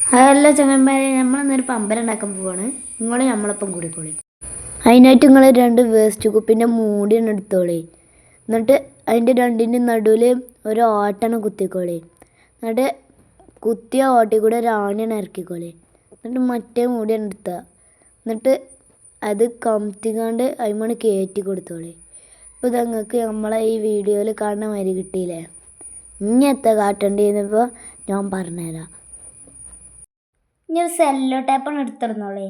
അതല്ല ചങ്ങന്മാരെ നമ്മളിന്നൊരു പമ്പരം ഉണ്ടാക്കാൻ പോവാണ്. നിങ്ങളെ നമ്മളൊപ്പം കൂടിക്കോളി. അതിനായിട്ട് നിങ്ങൾ രണ്ട് വേസ്റ്റ് കുപ്പിന്റെ മൂടിയാണ് എടുത്തോളി. എന്നിട്ട് അതിന്റെ രണ്ടിന്റെ നടുവിൽ ഒരു ഓട്ടണ കുത്തിക്കോളി. എന്നിട്ട് കുത്തിയ ഓട്ടി കൂടെ ഒരു ആണിയാണ് ഇറക്കിക്കോളി. എന്നിട്ട് മറ്റേ മൂടിയാണ് എടുത്തുക എന്നിട്ട് അത് കമത്തിക്കാണ്ട് അതിമണി കയറ്റി കൊടുത്തോളി. ഇപ്പോൾ നിങ്ങൾക്ക് നമ്മളെ ഈ വീഡിയോയിൽ കാണുന്ന മാതിരി കിട്ടിയില്ലേ? ഇനി എത്ര കാട്ടേണ്ടിയെന്നിപ്പോൾ ഞാൻ പറഞ്ഞുതരാം. ഇനി ഒരു സെല്ലോ ടേപ്പാണ് എടുത്തിരുന്നോളേ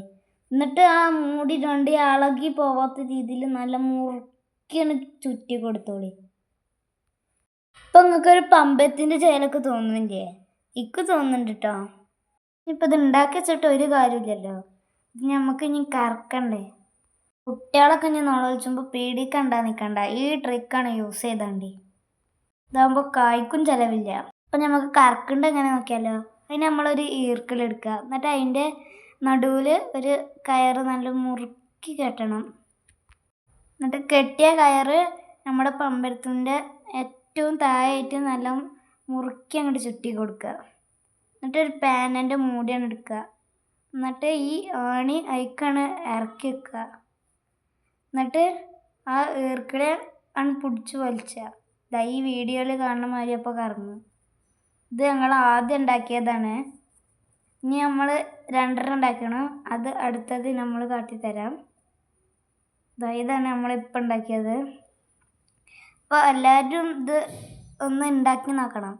എന്നിട്ട് ആ മൂടി രണ്ട് ഇളകി പോവാത്ത രീതിയിൽ നല്ല മുറുക്കിയാണ് ചുറ്റി കൊടുത്തോളി. ഇപ്പം നിങ്ങൾക്കൊരു പമ്പത്തിന്റെ ചേലൊക്കെ തോന്നുന്നില്ലേ? ഇക്ക് തോന്നുന്നുണ്ട് കേട്ടോ ഇപ്പം ഇത് ഉണ്ടാക്കി വെച്ചിട്ട് ഒരു കാര്യമില്ലല്ലോ ഇത് നമുക്ക് ഇനി കറക്കണ്ടേ. കുട്ടികളൊക്കെ ഇനി നോളൊളിച്ചുമ്പോൾ പേടിക്കണ്ട നിൽക്കണ്ട ഈ ട്രിക്കാണ് യൂസ് ചെയ്താണ്ടി. ഇതാകുമ്പോൾ കായ്ക്കും ചിലവില്ല. അപ്പം നമുക്ക് കറക്കണ്ട എങ്ങനെ നോക്കിയാലോ? അതിന് നമ്മളൊരു ഈർക്കിലെടുക്കുക എന്നിട്ട് അതിന്റെ നടുവിൽ ഒരു കയറ് നല്ല മുറുക്കി കെട്ടണം. എന്നിട്ട് കെട്ടിയ കയറ് നമ്മുടെ പമ്പരത്തിന്റെ ഏറ്റവും താഴെയായിട്ട് നല്ല മുറുക്കി അങ്ങോട്ട് ചുറ്റി കൊടുക്കുക. എന്നിട്ട് ഒരു പാനന്റെ മൂടിയാണ് എടുക്കുക. എന്നിട്ട് ഈ ആണി അയക്കാണ് ഇറക്കി വെക്കുക. എന്നിട്ട് ആ ഈർക്കിളെ ആണ് പിടിച്ച് വലിച്ചുക. ദാ ഈ വീഡിയോയിൽ കാണുന്ന മാതിരി അപ്പോൾ കറങ്ങും. ഇത് ഞങ്ങൾ ആദ്യം ഉണ്ടാക്കിയതാണ്. ഇനി നമ്മൾ രണ്ടെണ്ണം ഉണ്ടാക്കണം. അത് അടുത്തത് നമ്മൾ കാട്ടിത്തരാം. ഇതാണ് നമ്മളിപ്പോൾ ഉണ്ടാക്കിയത്. അപ്പോൾ എല്ലാവരും ഇത് ഒന്ന് ഉണ്ടാക്കി നോക്കണം.